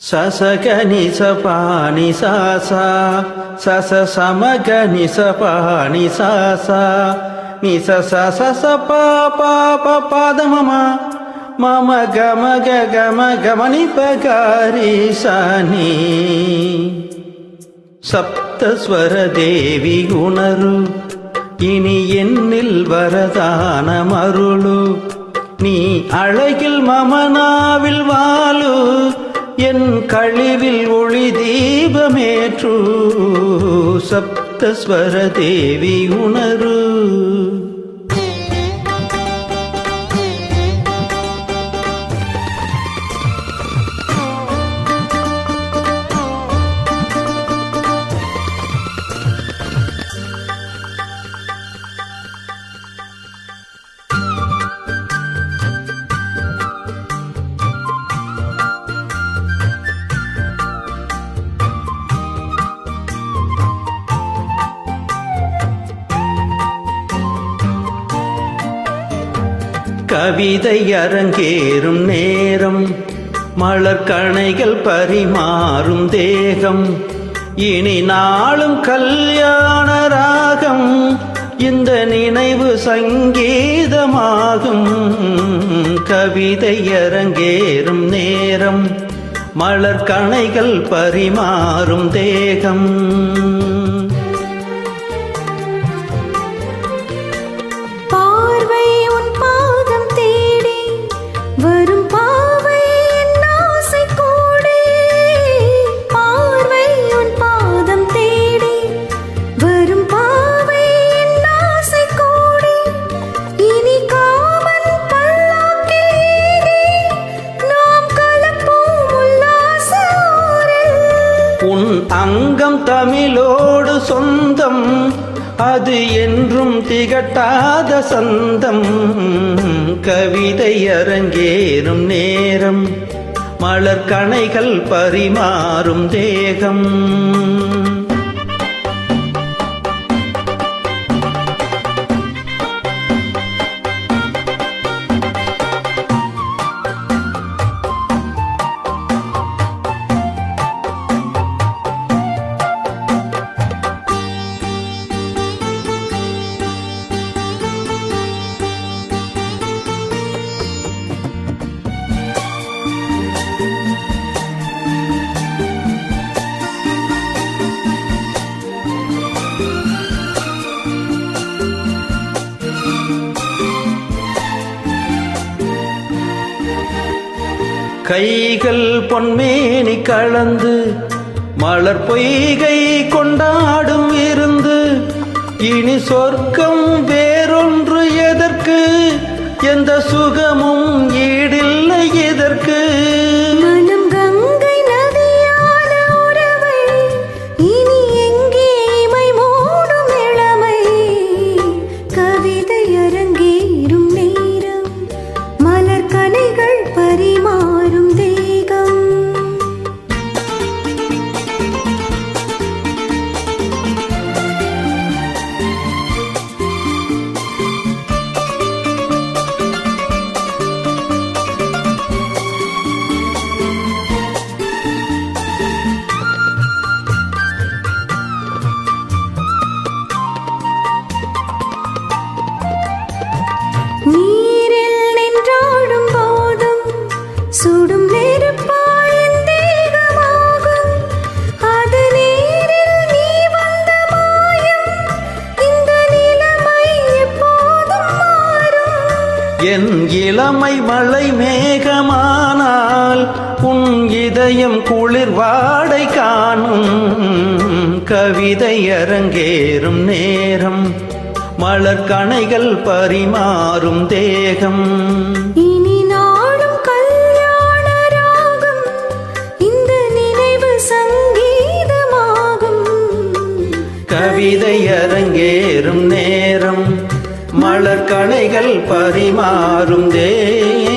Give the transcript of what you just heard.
ససగని సపాని సాసా సస సమగని సపాని సాసా ని సస సస పాప పాదమమ మమ గమ గమ గమని పగారి సాని சப்தஸ்வர தேவி உணரு இனி என்னில் வரதான மருளு நீ அழகில் மமனாவில் வாழு என் கழிவில் ஒளி தீபமேற்று சப்தஸ்வர தேவி உணரு. கவிதை அரங்கேறும் நேரம் மலர்கணைகள் பரிமாறும் தேகம். இனி நாளும் கல்யாண ராகம் இந்த நினைவு சங்கீதமாகும். கவிதை அரங்கேறும் நேரம் மலர்கணைகள் பரிமாறும் தேகம். அங்கம் தமிழோடு சொந்தம். அது என்றும் திகட்டாத சந்தம். கவிதை அரங்கேறும் நேரம். மலர் கணைகள் பரிமாறும் தேகம். கைகள் பொன்மேனி கலந்து மலர் பொய்கை கொண்டாடும் இருந்து இனி சொர்க்கம் வேறொன்று எதற்கு? எந்த சுகமும் என் இளமை மலை மேகமானால் உன் இதயம் குளிர் வாடை காணும் கவிதை அரங்கேறும் நேரம் மலர் கணைகள் பரிமாறும் தேகம். இனி நாளும் கல்யாண ராகம் இந்த நினைவு சங்கீதமாகும். கவிதை அரங்கேறும் நேரம் மலர் கணைகள் பரிமாறும் தேகம்